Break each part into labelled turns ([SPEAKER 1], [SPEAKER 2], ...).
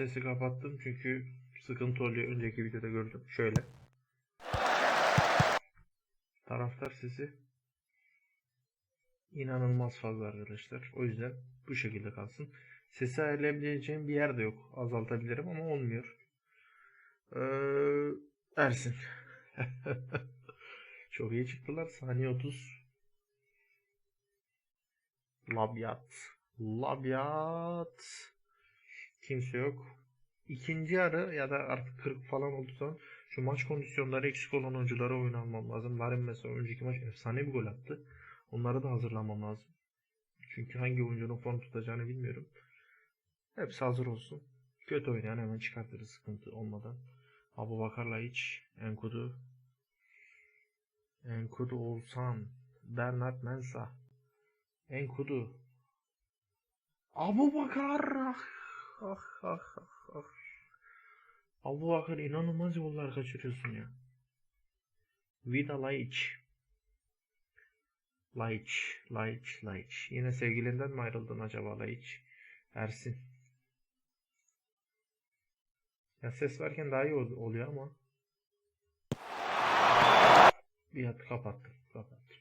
[SPEAKER 1] Sesi kapattım çünkü sıkıntı oluyor. Önceki videoda gördüm. Şöyle. Taraftar sesi inanılmaz fazla arkadaşlar. O yüzden bu şekilde kalsın. Sesi ayarlayabileceğim bir yer de yok. Azaltabilirim ama olmuyor. Ee, Ersin. Çok iyi çıktılar. Saniye 30. Labyat. Labyat. Kimse yok. İkinci yarı ya da artık 40 falan oldu şu maç kondisyonları eksik olan oyunculara oyun almam lazım. Larin mesela önceki maç efsane bir gol attı. Onları da hazırlamam lazım. Çünkü hangi oyuncunun form tutacağını bilmiyorum. Hepsi hazır olsun. Kötü oynayan hemen çıkartırız sıkıntı olmadan. Abu Bakar'la hiç Enkudu Enkudu Oğuzhan Bernard Mensah Enkudu Abu Bakar ah ah ah ah. Abu Bakar inanılmaz yollar kaçırıyorsun ya. Vida Laiç. Laiç Laiç Laiç. Yine sevgilinden mi ayrıldın acaba Laiç? Ersin. Ya ses verken daha iyi ol- oluyor ama. Bir hat kapattım kapattım.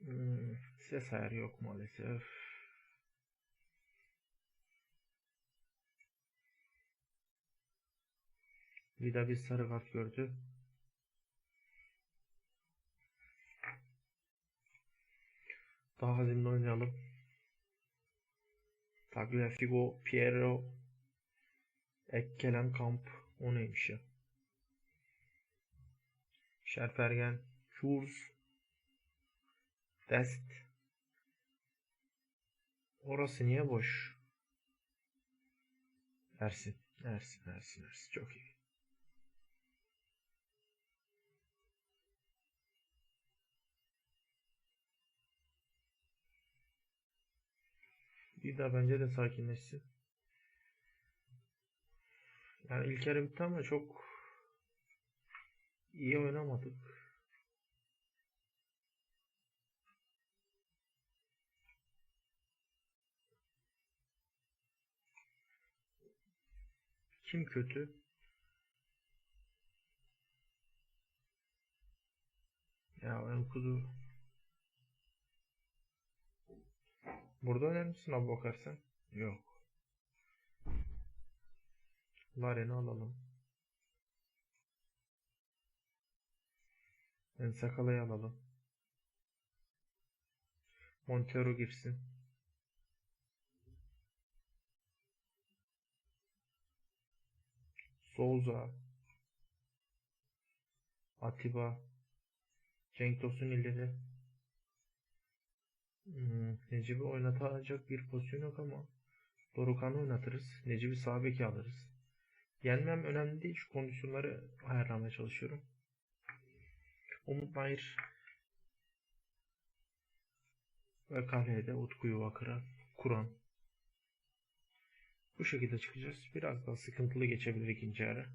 [SPEAKER 1] Hmm, ses ayarı yok maalesef Vida bir sarı kart gördü. Daha hazırlı oynayalım. Tagliafico, Piero, Ekkelen Kamp. O neymiş ya? Şerfergen, Schurz, Dest. Orası niye boş? Ersin, Ersin, Ersin, Ersin. Çok iyi. Bir daha bence de sakinleşsin. Yani ilk yarı bitti ama çok iyi oynamadık. Kim kötü? Ya Enkudu Burada oynar mısın Abu Bakar sen? Yok. Laren'i alalım. En Sakala'yı alalım. Montero girsin. Souza. Atiba. Cenk Tosun ileri. Hmm, Necip'i oynatacak bir pozisyon yok ama Dorukan'ı oynatırız. Necip'i sağ beke alırız. Yenmem önemli değil. Şu kondisyonları ayarlamaya çalışıyorum. Umut Nayır ve kaleye de Utku'yu Vakır'a kuran. Bu şekilde çıkacağız. Biraz daha sıkıntılı geçebilir ikinci yarı.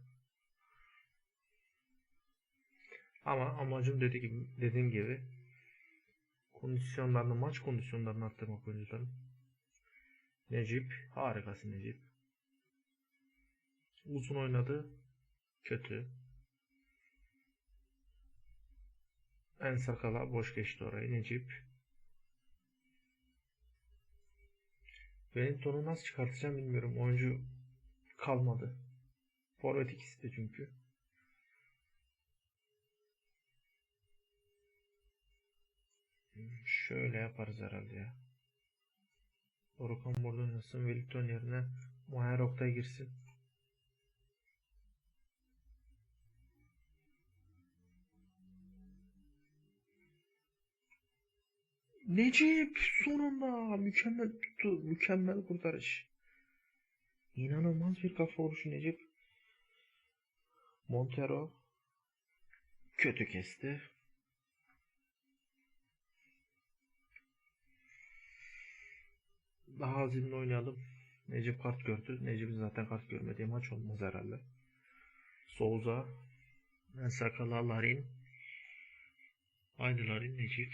[SPEAKER 1] Ama amacım dediğim gibi, dediğim gibi kondisyonlarını, maç kondisyonlarını arttırmak oyuncuların. Necip, harikasın Necip. Uzun oynadı, kötü. En sakala boş geçti orayı Necip. Benim tonu nasıl çıkartacağım bilmiyorum. Oyuncu kalmadı. Forvet ikisi de çünkü. Şöyle yaparız herhalde ya. Dorukan burada oynasın. Wellington yerine Muayyer Oktay girsin. Necip sonunda mükemmel tuttu. Mükemmel kurtarış. İnanılmaz bir kafa vuruşu Necip. Montero kötü kesti. Daha azimli oynayalım. Necip kart gördü. Necip'in zaten kart görmediği maç olmaz herhalde. Souza. Mensakala Larin. Aynı Larin Necip.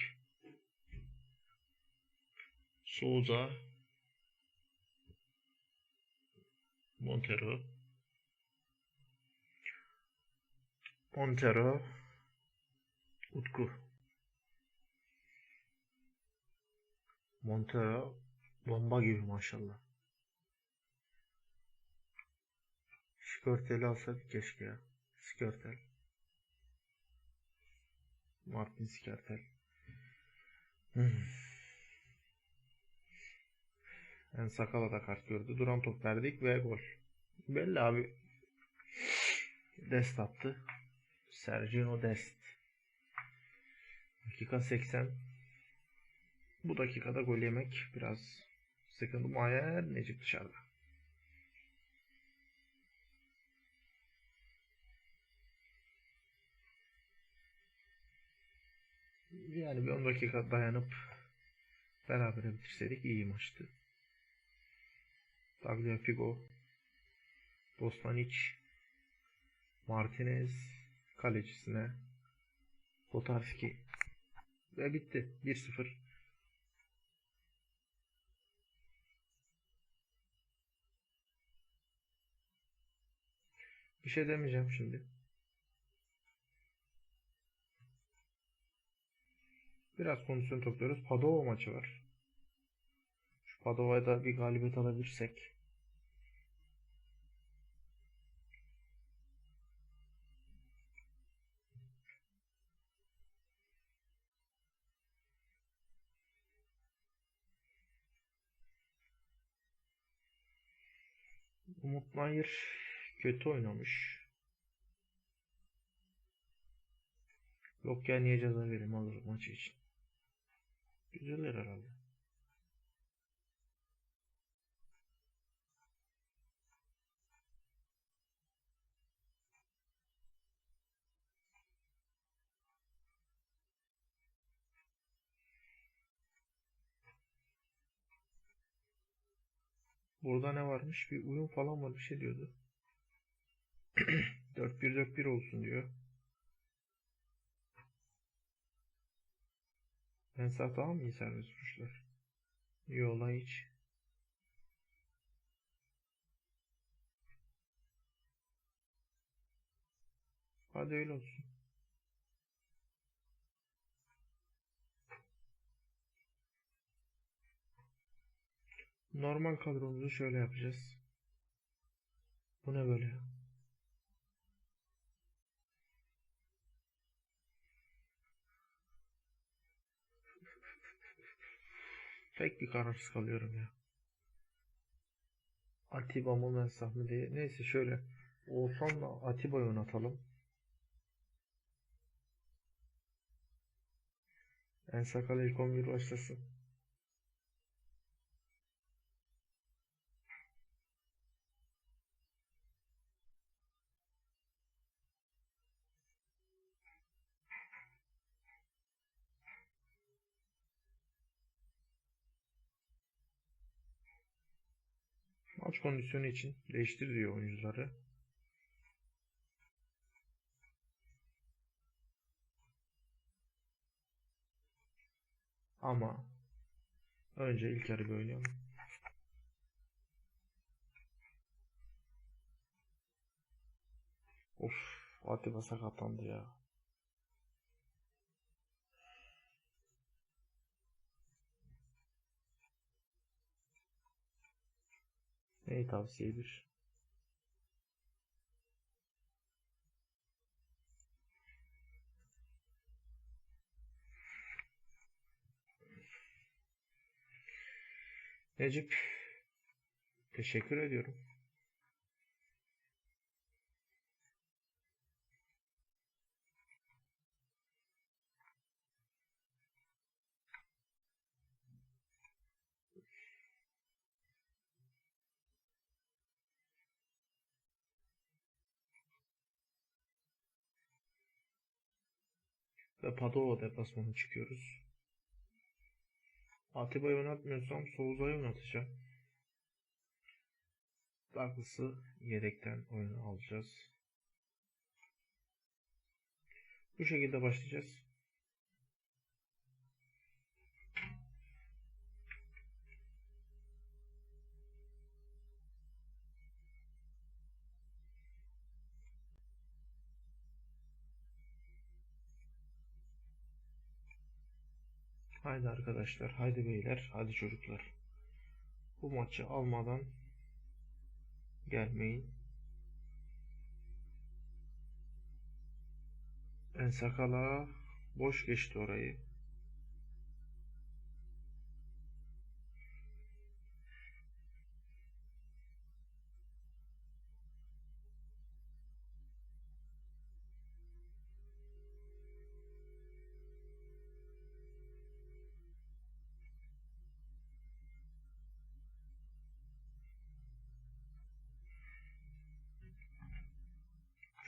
[SPEAKER 1] Souza. Montero. Montero. Utku. Montero bomba gibi maşallah. Skörtel'i alsak keşke ya. Skörtel. Martin Skörtel. Hmm. En sakala da kart gördü. Duran top verdik ve gol. Belli abi. Dest attı. Sergio Dest. Dakika 80. Bu dakikada gol yemek biraz sıkıntı. Mayer Necip dışarıda. Yani bir 10 dakika dayanıp beraber bitirseydik iyi maçtı. Tagliafico, Bosnanic, Martinez kalecisine Potarski ve bitti. 1-0. Bir şey demeyeceğim şimdi. Biraz kondisyon topluyoruz. Padova maçı var. Şu Padova'ya da bir galibiyet alabilirsek. Umut Nayır kötü oynamış. Yok ya niye ceza vereyim alır maçı için. Güzeller herhalde. Burada ne varmış? Bir uyum falan var bir şey diyordu. 4-1-4-1 olsun diyor. Mensah daha mı iyi serbest vuruşlar? Yola hiç. Hadi öyle olsun. Normal kadromuzu şöyle yapacağız. Bu ne böyle bir kararsız kalıyorum ya. Atiba mı Mensah mı diye. Neyse şöyle. Oğuzhan'la Atiba'yı oynatalım. En sakal ilk 11 başlasın. Maç kondisyonu için değiştir diyor oyuncuları. Ama önce ilk yarı bir oynayalım. Of, Atiba sakatlandı ya. Neyi tavsiye edilir? Necip teşekkür ediyorum. Ve Padova deplasmanı çıkıyoruz. Atiba'yı oynatmıyorsam Souza'yı oynatacağım. Douglas'ı yedekten oyuna alacağız. Bu şekilde başlayacağız. Haydi arkadaşlar, haydi beyler, haydi çocuklar. Bu maçı almadan gelmeyin. En sakala boş geçti orayı.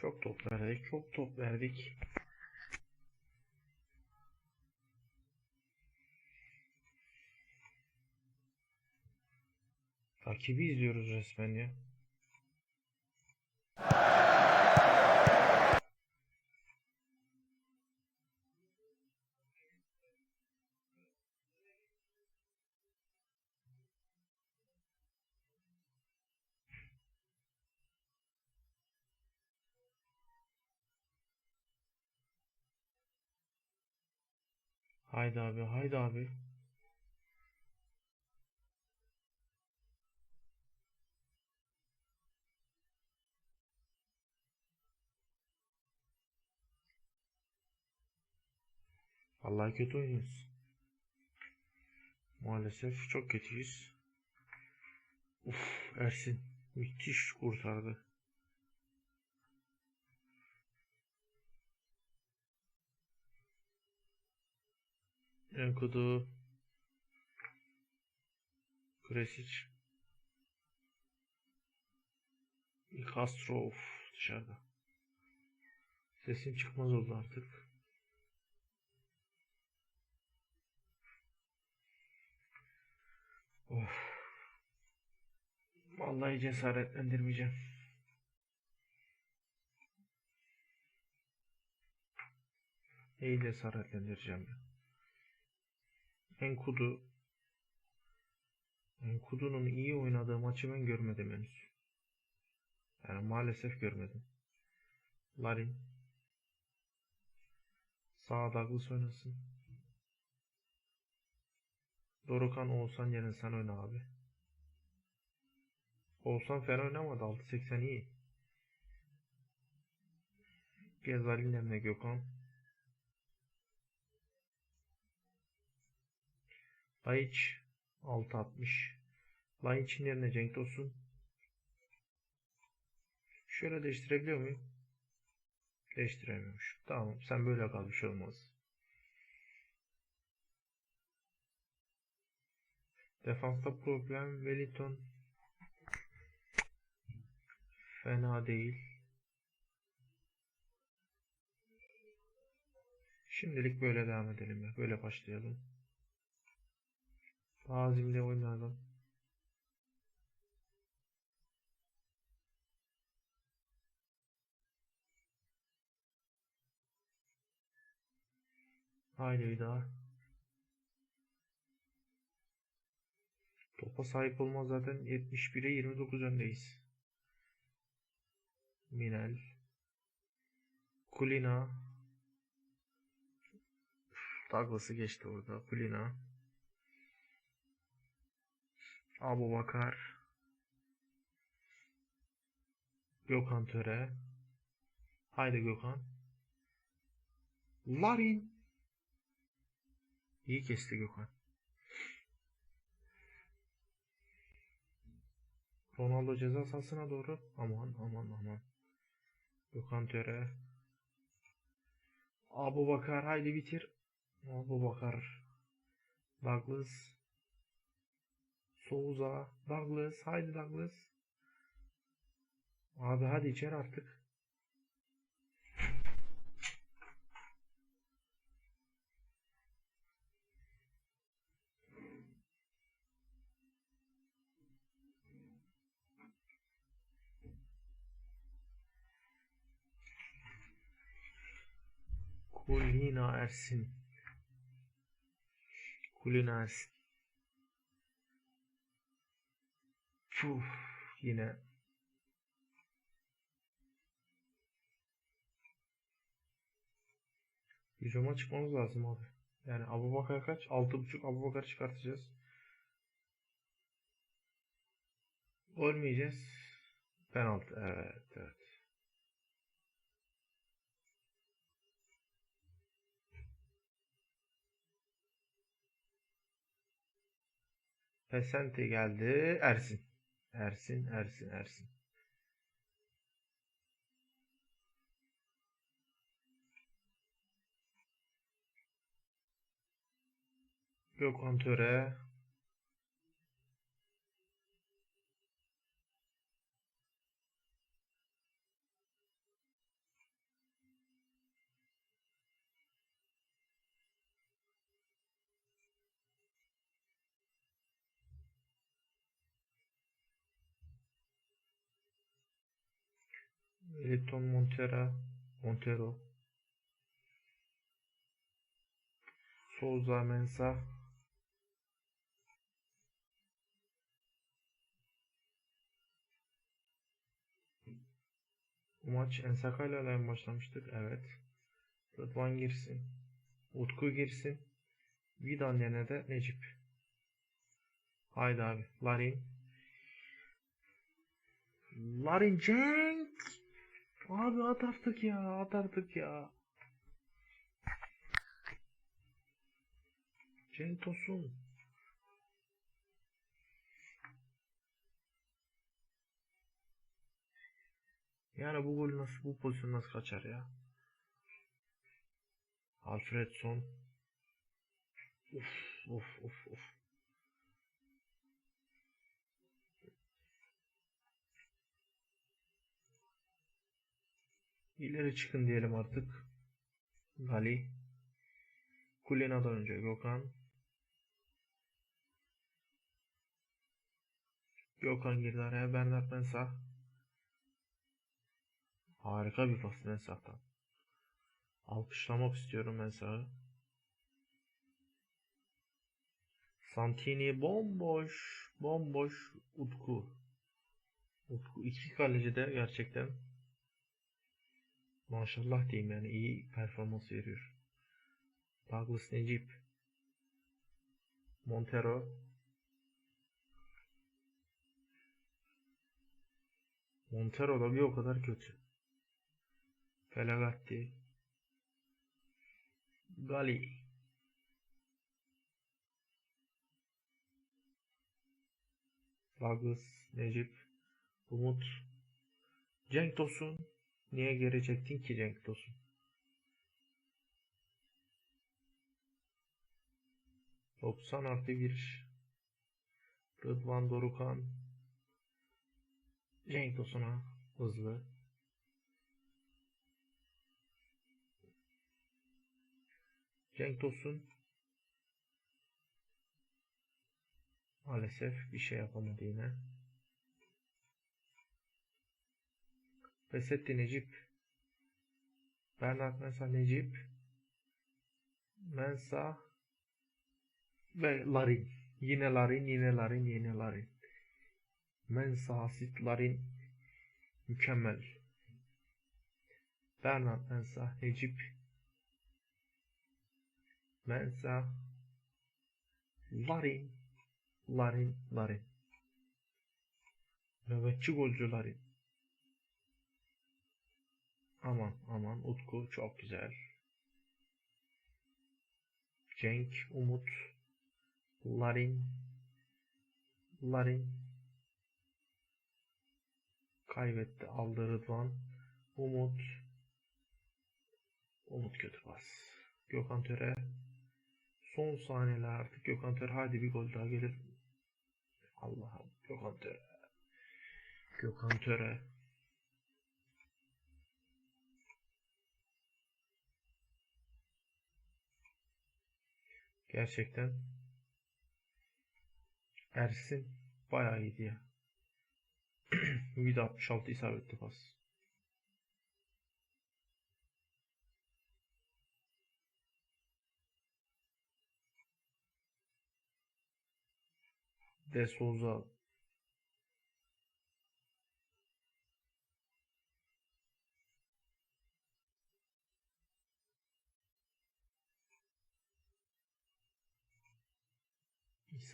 [SPEAKER 1] Çok top verdik, çok top verdik. Rakibi izliyoruz resmen ya. Haydi abi, haydi abi. Vallahi kötü oynuyoruz. Maalesef çok kötüyüz. Uf, Ersin müthiş kurtardı. Enkudu Kresic Castro of dışarıda. Sesim çıkmaz oldu artık. Of. Vallahi cesaretlendirmeyeceğim. Neyi cesaretlendireceğim ya? Enkudu Enkudu'nun iyi oynadığı maçı ben görmedim henüz. Yani maalesef görmedim. Larin Sağ Douglas oynasın. Dorukan Oğuzhan yerine sen oyna abi. Oğuzhan fena oynamadı. 6.80 iyi. Gezal'in yerine Gökhan. Laiç 6.60. Laiç'in yerine Cenk Tosun. Şöyle değiştirebiliyor muyum? Değiştiremiyormuş. Tamam sen böyle kal bir şey olmaz. Defansta problem Wellington fena değil. Şimdilik böyle devam edelim. Böyle başlayalım. Daha azimli oynayalım. Haydi bir daha. Topa sahip olmaz zaten 71'e 29 öndeyiz. Minel. Kulina. Douglas'ı geçti orada. Kulina. Abu Bakar. Gökhan Töre. Haydi Gökhan. Larin. İyi kesti Gökhan. Ronaldo ceza sahasına doğru. Aman aman aman. Gökhan Töre. Abu Bakar haydi bitir. Abu Bakar. Douglas. Souza. Douglas. Haydi Douglas. Abi hadi içeri artık. Kulina Ersin. Kulina Ersin. Puh, yine Hücuma çıkmamız lazım abi. Yani Abubakar kaç? 6.5 Abubakar çıkartacağız. Gol mü yiyeceğiz? Penaltı. Evet, evet. Pesente geldi. Ersin. Ersin, Ersin, Ersin. Gökhan Töre. Elton Montera. Montero. Souza Mensah. Bu maç Ensaka ile mi başlamıştık? Evet. Rıdvan girsin. Utku girsin. Vidan yerine de Necip. Haydi abi. Larin. Larin Cenk. Abi at artık ya. At artık ya. Cenk Tosun. Yani bu gol nasıl bu pozisyon nasıl kaçar ya? Alfredson. Uf uf uf uf. İleri çıkın diyelim artık. Gali. Kulena'dan önce Gökhan. Gökhan girdi araya. Bernard Mensah. Harika bir pas Mensah'tan. Alkışlamak istiyorum Mensah'ı. Santini bomboş. Bomboş Utku. Utku iki kaleci de gerçekten maşallah diyeyim yani iyi performans veriyor. Douglas Necip. Montero. Montero da bir o kadar kötü. Pelagatti. Gali. Douglas, Necip, Umut, Cenk Tosun. Niye geri çektin ki Cenk Tosun? Doksan artı bir. Rıdvan Dorukan. Cenk Tosun'a hızlı. Cenk Tosun maalesef bir şey yapamadı yine. Vesetti Necip. Bernard Mensah Necip. Mensah ve Larin. Yine Larin, yine Larin, yine Larin. Mensah, Asit, Larin. Mükemmel. Bernard Mensah, Necip. Mensah Larin. Larin Larin. Nöbetçi golcü Larin Aman aman Utku çok güzel. Cenk, Umut, Larin, Larin kaybetti aldı Rıdvan, Umut, Umut kötü pas. Gökhan Töre son saniyeler artık Gökhan Töre hadi bir gol daha gelir. Allah'ım Gökhan Töre. Gökhan Töre. Gerçekten Ersin bayağı iyiydi ya. Vida 66 isabetli pas. De Souza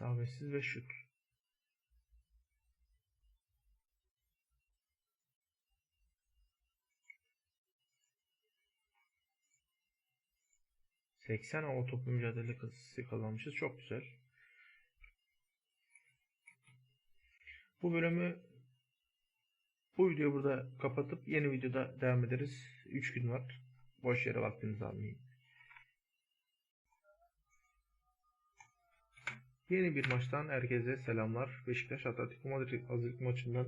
[SPEAKER 1] İsabetsiz ve şut. ...80 hava topu mücadelesi kazanmışız. Çok güzel. Bu bölümü bu videoyu burada kapatıp yeni videoda devam ederiz. 3 gün var. Boş yere vaktinizi almayın. Yeni bir maçtan herkese selamlar. Beşiktaş Atletico Madrid hazırlık maçından.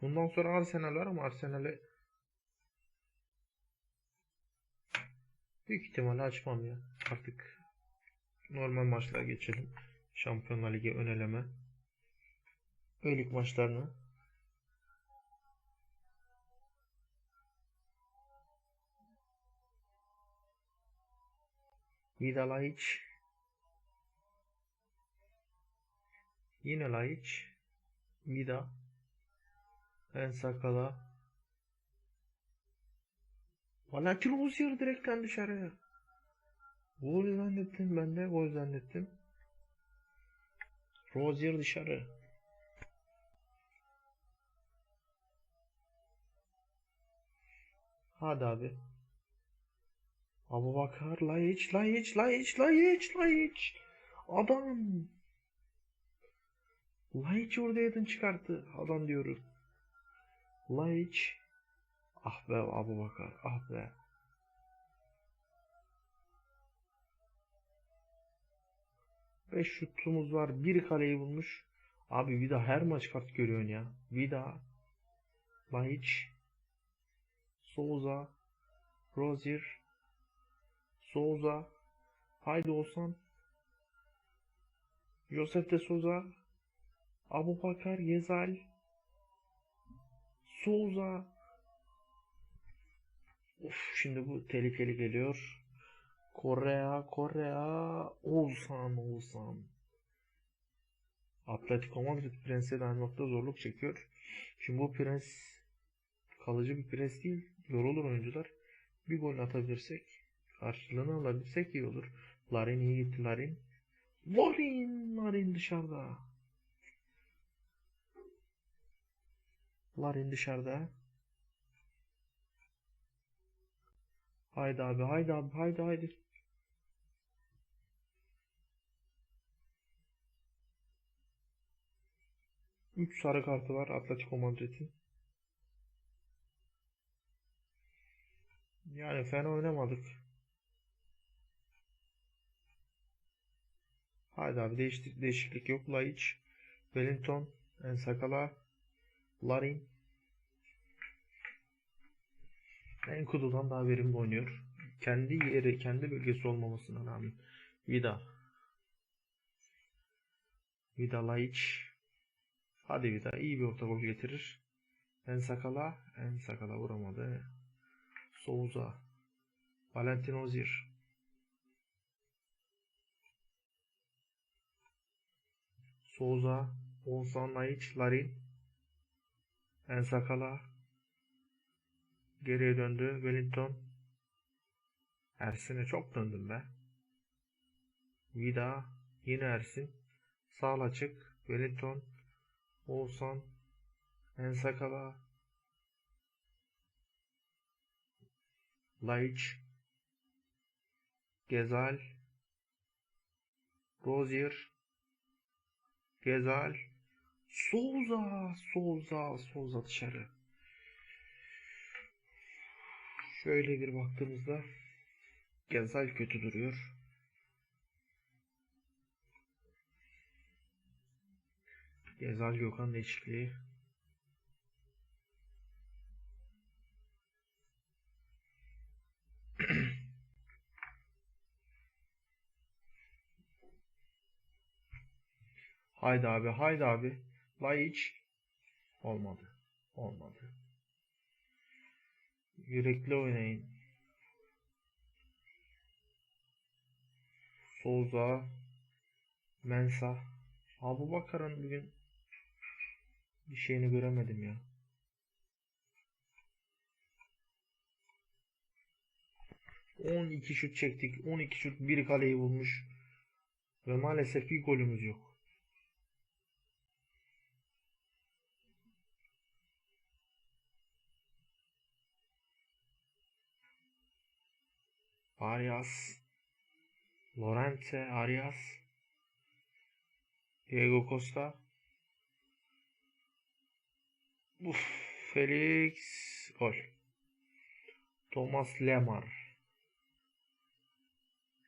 [SPEAKER 1] Bundan sonra Arsenal var ama Arsenal'e büyük ihtimalle açmam ya. Artık normal maçlara geçelim. Şampiyonlar Ligi ön eleme. Öylük maçlarını. Vida Laiç. Yine Laiç. Vida. En sakala. Valentin Ozier direkten dışarıya. Gol zannettim ben de gol zannettim. Rozier dışarı. Hadi abi. Abu Bakar, Laiç, Laiç, Laiç, Laiç, Laiç. Adam. Laiç orada yedin çıkarttı. Adam diyorum. Laiç. Ah be Abu Bakar, ah be. Beş şutumuz var. Bir kaleyi bulmuş. Abi Vida her maç kart görüyorsun ya. Vida. Laiç. Souza. Rozier. Souza. Haydi olsan. Josef de Souza. Abu Bakar Gezal. Souza. Of şimdi bu tehlikeli geliyor. Korea, Korea, Oğuzhan, Oğuzhan. Atletico Madrid Prens'e dayanmakta zorluk çekiyor. Şimdi bu Prens kalıcı bir Prens değil. Yorulur oyuncular. Bir gol atabilirsek, karşılığını alabilsek iyi olur. Larin iyi gitti Larin. Larin, Larin dışarıda. Larin dışarıda. Haydi abi, haydi abi, haydi haydi. Üç sarı kartı var Atletico Madrid'in. Yani fena oynamadık. Haydi abi değişik, değişiklik yok. Laiç, Wellington, Ensakala, Larin. Enkudu'dan daha verimli oynuyor. Kendi yeri, kendi bölgesi olmamasına rağmen. Vida. Vida Laiç. Hadi Vida iyi bir orta gol getirir. Ensakala. Ensakala vuramadı. Souza. Valentin Ozier. Souza. Oğuzhan Laiç. Larin. Ensakala. Geriye döndü. Wellington. Ersin'e çok döndüm be. Vida. Yine Ersin. Sağ açık. Wellington. Oğuzhan. Ensakala. Laiç. Gezal. Rozier. Gezal. Souza. Souza. Souza dışarı. Şöyle bir baktığımızda Gezal kötü duruyor. Gezal Gökhan değişikliği. Haydi abi, haydi abi. Laiç. Olmadı. Olmadı. Yürekli oynayın. Souza, Mensa. Abu Bakar'ın bugün bir şeyini göremedim ya. On iki şut çektik. 12 şut bir kaleyi bulmuş. Ve maalesef bir golümüz yok. Arias, Lorente Arias, Diego Costa, Uf, Felix, gol. Thomas Lemar.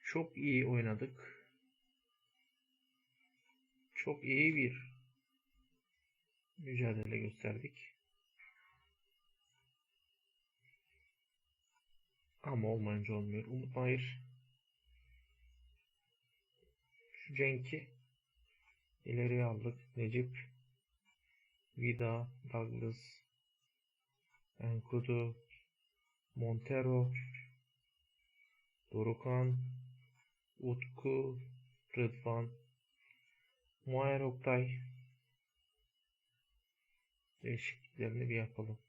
[SPEAKER 1] Çok iyi oynadık. Çok iyi bir mücadele gösterdik. Ama olmayınca olmuyor. Umut Nayır. Şu Cenk'i ileriye aldık. Necip. Vida. Douglas. Enkudu. Montero. Dorukan. Utku. Rıdvan. Muayyer Oktay. Değişikliklerini bir yapalım.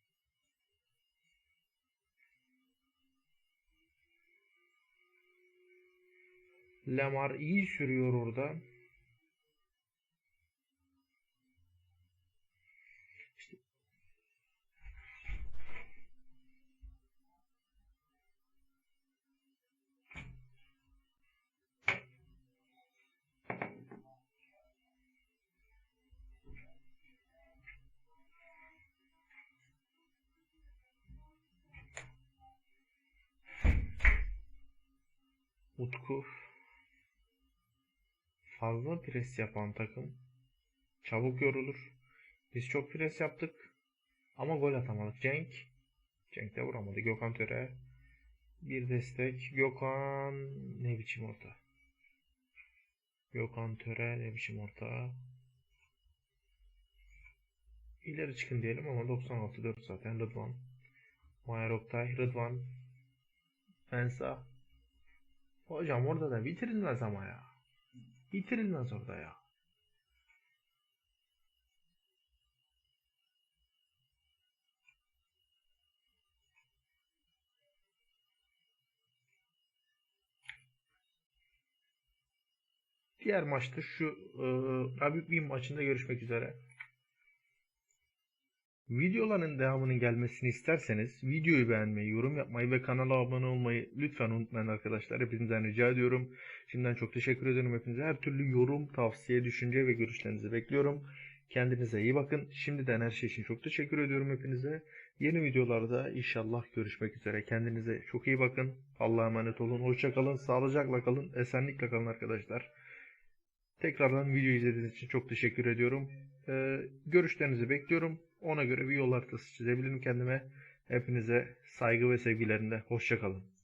[SPEAKER 1] Lamar iyi sürüyor orada. İşte Utku fazla pres yapan takım çabuk yorulur. Biz çok pres yaptık ama gol atamadık. Cenk Cenk de vuramadı. Gökhan Töre bir destek. Gökhan ne biçim orta? Gökhan Töre ne biçim orta? İleri çıkın diyelim ama 96 4 zaten Rıdvan. Mayer Oktay, Rıdvan. Mensa. Hocam orada da bitirilmez ama ya. Bitirilmez orada ya. Diğer maçta şu e, Rabib Bin maçında görüşmek üzere. Videoların devamının gelmesini isterseniz videoyu beğenmeyi, yorum yapmayı ve kanala abone olmayı lütfen unutmayın arkadaşlar. Hepinizden rica ediyorum. Şimdiden çok teşekkür ederim hepinize. Her türlü yorum, tavsiye, düşünce ve görüşlerinizi bekliyorum. Kendinize iyi bakın. Şimdiden her şey için çok teşekkür ediyorum hepinize. Yeni videolarda inşallah görüşmek üzere. Kendinize çok iyi bakın. Allah'a emanet olun. Hoşça kalın. Sağlıcakla kalın. Esenlikle kalın arkadaşlar. Tekrardan video izlediğiniz için çok teşekkür ediyorum. Ee, görüşlerinizi bekliyorum. Ona göre bir yol haritası çizebilirim kendime. Hepinize saygı ve sevgilerimle. Hoşçakalın.